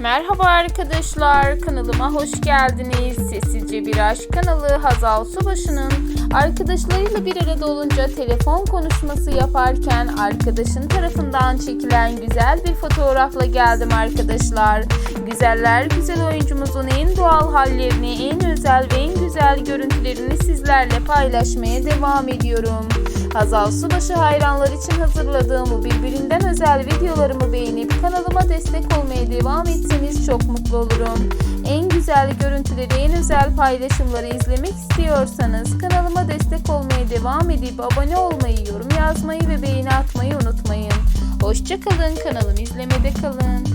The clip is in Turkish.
Merhaba arkadaşlar, kanalıma hoş geldiniz. Sessizce Bir Aşk kanalı Hazal Subaşı'nın arkadaşlarıyla bir arada olunca telefon konuşması yaparken arkadaşın tarafından çekilen güzel bir fotoğrafla geldim arkadaşlar. Güzeller güzel oyuncumuzun en doğal hallerini, en özel ve en güzel görüntülerini sizlerle paylaşmaya devam ediyorum. Hazal Subaşı hayranlar için hazırladığım bu birbirinden özel videolarımı beğenip kanalıma destek olmaya devam etseniz çok mutlu olurum. En güzel görüntüleri, en özel paylaşımları izlemek istiyorsanız kanalıma destek olmaya devam edip abone olmayı, yorum yazmayı ve beğeni atmayı unutmayın. Hoşçakalın, kanalımı izlemede kalın.